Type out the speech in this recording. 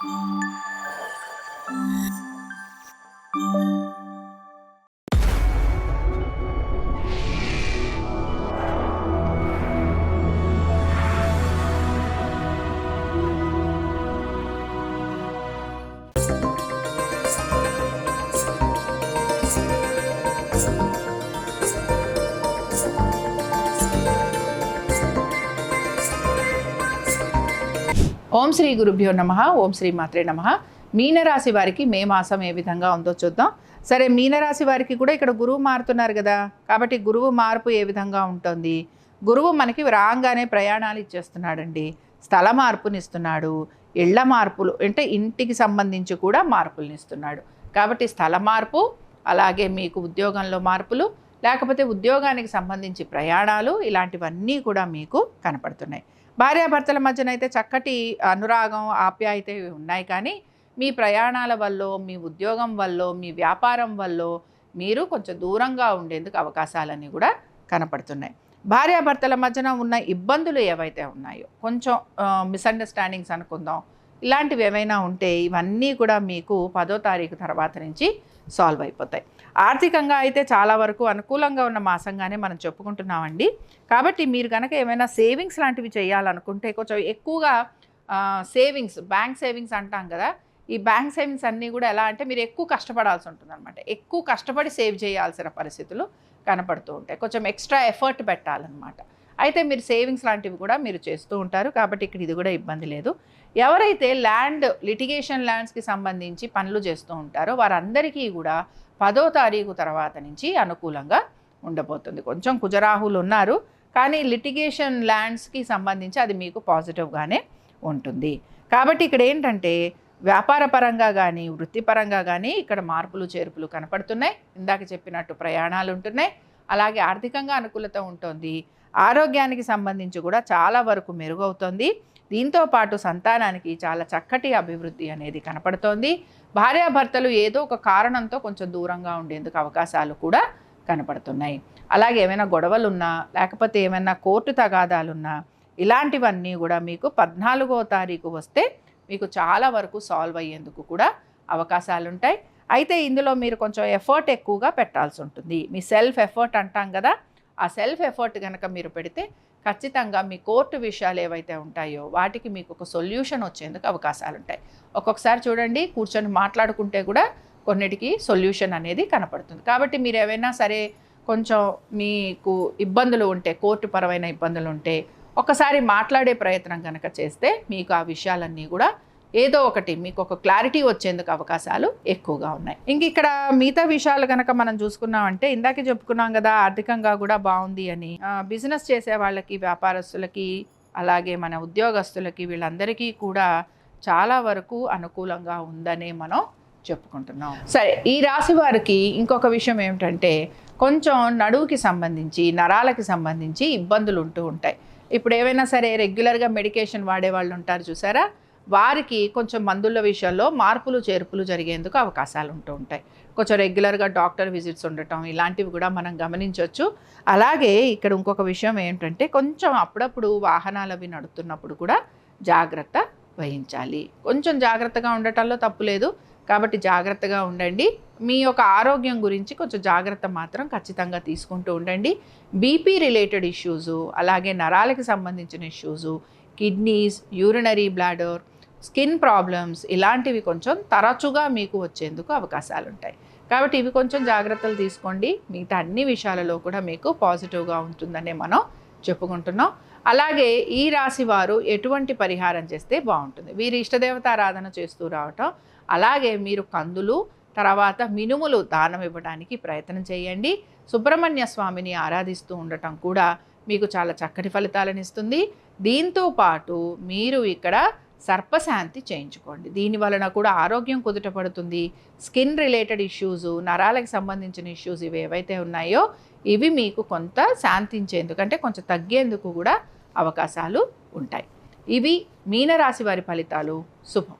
Thank you. ఓం శ్రీ గురుభ్యో నమ ఓం శ్రీ మాత్రే నమ. మీనరాశి వారికి మే మాసం ఏ విధంగా ఉందో చూద్దాం. సరే మీనరాశి వారికి కూడా ఇక్కడ గురువు మారుతున్నారు కదా. కాబట్టి గురువు మార్పు ఏ విధంగా ఉంటుంది? గురువు మనకి రాగానే ప్రయాణాలు ఇచ్చేస్తున్నాడండి. స్థల మార్పునిస్తున్నాడు. ఇళ్ళ మార్పులు అంటే ఇంటికి సంబంధించి కూడా మార్పుల్ని ఇస్తున్నాడు కాబట్టి స్థల మార్పు అలాగే మీకు ఉద్యోగంలో మార్పులు లేకపోతే ఉద్యోగానికి సంబంధించి ప్రయాణాలు ఇలాంటివన్నీ కూడా మీకు కనపడుతున్నాయి. భార్యాభర్తల మధ్యన అయితే చక్కటి అనురాగం ఆప్యాయత ఉన్నాయి. కానీ మీ ప్రయాణాల వల్ల మీ ఉద్యోగం వల్ల మీ వ్యాపారం వల్ల మీరు కొంచెం దూరంగా ఉండేందుకు అవకాశాలన్నీ కూడా కనపడుతున్నాయి. భార్యాభర్తల మధ్యన ఉన్న ఇబ్బందులు ఏవైతే ఉన్నాయో కొంచెం మిస్అండర్స్టాండింగ్స్ అనుకుందాం. ఇలాంటివి ఏమైనా ఉంటే ఇవన్నీ కూడా మీకు పదో తారీఖు తర్వాత నుంచి సాల్వ్ అయిపోతాయి. ఆర్థికంగా అయితే చాలా వరకు అనుకూలంగా ఉన్న మాసంగానే మనం చెప్పుకుంటున్నామండి. కాబట్టి మీరు కనుక ఏమైనా సేవింగ్స్ లాంటివి చేయాలనుకుంటే కొంచెం ఎక్కువగా సేవింగ్స్ బ్యాంక్ సేవింగ్స్ అంటాం కదా ఈ బ్యాంక్ సేవింగ్స్ అన్నీ కూడా ఎలా అంటే మీరు ఎక్కువ కష్టపడాల్సి ఉంటుంది అనమాట ఎక్కువ కష్టపడి సేవ్ చేయాల్సిన పరిస్థితులు కనపడుతూ ఉంటాయి. కొంచెం ఎక్స్ట్రా ఎఫర్ట్ పెట్టాలన్నమాట. అయితే మీరు సేవింగ్స్ లాంటివి కూడా మీరు చేస్తూ ఉంటారు. కాబట్టి ఇక్కడ ఇది కూడా ఇబ్బంది లేదు. ఎవరైతే ల్యాండ్ లిటిగేషన్ ల్యాండ్స్కి సంబంధించి పనులు చేస్తూ ఉంటారో వారందరికీ కూడా పదో తారీఖు తర్వాత నుంచి అనుకూలంగా ఉండబోతుంది. కొంచెం కుజరాహులు ఉన్నారు. కానీ లిటిగేషన్ ల్యాండ్స్కి సంబంధించి అది మీకు పాజిటివ్గానే ఉంటుంది. కాబట్టి ఇక్కడ ఏంటంటే వ్యాపార పరంగా కానీ వృత్తిపరంగా కానీ ఇక్కడ మార్పులు చేర్పులు కనపడుతున్నాయి. ఇందాక చెప్పినట్టు ప్రయాణాలు ఉంటున్నాయి. అలాగే ఆర్థికంగా అనుకూలత ఉంటుంది. ఆరోగ్యానికి సంబంధించి కూడా చాలా వరకు మెరుగవుతుంది. దీంతో పాటు సంతానానికి చాలా చక్కటి అభివృద్ధి అనేది కనపడుతోంది. భార్యాభర్తలు ఏదో ఒక కారణంతో కొంచెం దూరంగా ఉండేందుకు అవకాశాలు కూడా కనపడుతున్నాయి. అలాగే ఏమైనా గొడవలున్నా లేకపోతే ఏమైనా కోర్టు తగాదాలున్నా ఇలాంటివన్నీ కూడా మీకు పద్నాలుగో తారీఖు వస్తే మీకు చాలా వరకు సాల్వ్ అయ్యేందుకు కూడా అవకాశాలు ఉంటాయి అయితే ఇందులో మీరు కొంచెం ఎఫర్ట్ ఎక్కువగా పెట్టాల్సి ఉంటుంది మీ సెల్ఫ్ ఎఫర్ట్ అంటాం కదా ఆ సెల్ఫ్ ఎఫర్ట్ కనుక మీరు పెడితే ఖచ్చితంగా మీ కోర్టు విషయాలు ఏవైతే ఉంటాయో వాటికి మీకు ఒక సొల్యూషన్ వచ్చేందుకు అవకాశాలు ఉంటాయి ఒక్కొక్కసారి చూడండి కూర్చొని మాట్లాడుకుంటే కూడా కొన్నిటికి సొల్యూషన్ అనేది కనపడుతుంది. కాబట్టి మీరు ఏవైనా సరే కొంచెం మీకు ఇబ్బందులు ఉంటే కోర్టు పరమైన ఇబ్బందులు ఉంటే ఒకసారి మాట్లాడే ప్రయత్నం కనుక చేస్తే మీకు ఆ విషయాలన్నీ కూడా ఏదో ఒకటి మీకు ఒక క్లారిటీ వచ్చేందుకు అవకాశాలు ఎక్కువగా ఉన్నాయి. ఇంక ఇక్కడ మిగతా విషయాలు కనుక మనం చూసుకున్నామంటే ఇందాకే చెప్పుకున్నాం కదా ఆర్థికంగా కూడా బాగుంది అని. బిజినెస్ చేసే వాళ్ళకి వ్యాపారస్తులకి అలాగే మన ఉద్యోగస్తులకి వీళ్ళందరికీ కూడా చాలా వరకు అనుకూలంగా ఉందనే మనం చెప్పుకుంటున్నాం. సరే ఈ రాశి వారికి ఇంకొక విషయం ఏమిటంటే కొంచెం నడువుకి సంబంధించి నరాలకి సంబంధించి ఇబ్బందులు ఉంటూ ఉంటాయి. ఇప్పుడు ఏవైనా సరే రెగ్యులర్గా మెడికేషన్ వాడే వాళ్ళు ఉంటారు చూసారా? వారికి కొంచెం మందుల విషయంలో మార్పులు చేర్పులు జరిగేందుకు అవకాశాలు ఉంటూ ఉంటాయి. కొంచెం రెగ్యులర్గా డాక్టర్ విజిట్స్ ఉండటం ఇలాంటివి కూడా మనం గమనించవచ్చు అలాగే ఇక్కడ ఇంకొక విషయం ఏంటంటే కొంచెం అప్పుడప్పుడు వాహనాలు అవి నడుతున్నప్పుడు కూడా జాగ్రత్త వహించాలి. కొంచెం జాగ్రత్తగా ఉండటంలో తప్పు లేదు. కాబట్టి జాగ్రత్తగా ఉండండి. మీ యొక్క ఆరోగ్యం గురించి కొంచెం జాగ్రత్త మాత్రం ఖచ్చితంగా తీసుకుంటూ ఉండండి. బీపీ రిలేటెడ్ ఇష్యూసు అలాగే నరాలకి సంబంధించిన issues kidneys urinary bladder skin problems ఇలాంటివి కొంచెం తరచుగా మీకు వచ్చేందుకు అవకాశాలు ఉంటాయి కాబట్టి ఇవి కొంచెం జాగ్రత్తలు తీసుకోండి. మిగతా అన్ని విషయాలలో కూడా మీకు పాజిటివ్గా ఉంటుందనే మనం చెప్పుకుంటున్నాం. అలాగే ఈ రాశి వారు ఎటువంటి పరిహారం చేస్తే బాగుంటుంది? వీరి ఇష్టదేవత ఆరాధన చేస్తూ రావటం అలాగే మీరు కందులు తర్వాత మినుములు దానం ఇవ్వడానికి ప్రయత్నం చేయండి. సుబ్రహ్మణ్య స్వామిని ఆరాధిస్తూ ఉండటం కూడా మీకు చాలా చక్కటి ఫలితాలను ఇస్తుంది. దీంతో పాటు మీరు ఇక్కడ సర్పశాంతి చేయించుకోండి. దీని వలన కూడా ఆరోగ్యం కుదుట పడుతుంది. స్కిన్ రిలేటెడ్ ఇష్యూస్ నరాలకు సంబంధించిన ఇష్యూస్ ఇవి ఏవైతే ఉన్నాయో ఇవి మీకు కొంత శాంతించేందుకు అంటే కొంచెం తగ్గేందుకు కూడా అవకాశాలు ఉంటాయి. ఇవి మీనరాశి వారి ఫలితాలు. శుభం.